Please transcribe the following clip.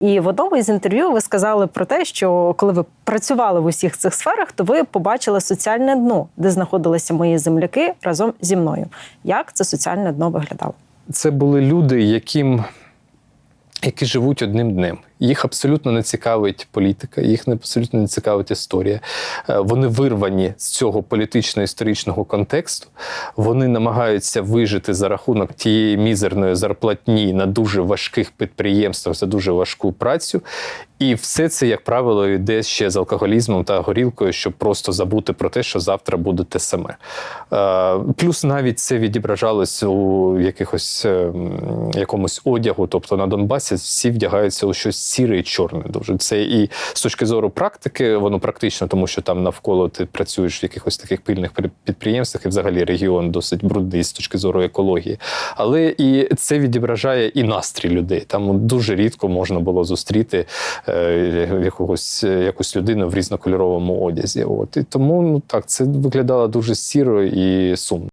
І в одному із інтерв'ю ви сказали про те, що коли ви працювали в усіх цих сферах, то ви побачили соціальне дно, де знаходилися мої земляки разом зі мною. Як це соціальне дно виглядало? Це були люди, яким, які живуть одним днем. Їх абсолютно не цікавить політика, їх абсолютно не цікавить історія. Е, Вони вирвані з цього політично-історичного контексту. Вони намагаються вижити за рахунок тієї мізерної зарплатні на дуже важких підприємствах за дуже важку працю. І все це, як правило, йде ще з алкоголізмом та горілкою, щоб просто забути про те, що завтра буде те саме. Е, Плюс навіть це відображалось у якихось ем, якомусь одягу. Тобто на Донбасі всі вдягаються у щось сіре і чорне. Дуже це і з точки зору практики, воно практично, тому що там навколо ти працюєш в якихось таких пильних підприємствах, і взагалі регіон досить брудний з точки зору екології. Але і це відображає і настрій людей. Там дуже рідко можна було зустріти е, якогось якусь людину в різнокольоровому одязі. От і тому ну так це виглядало дуже сіро і сумно.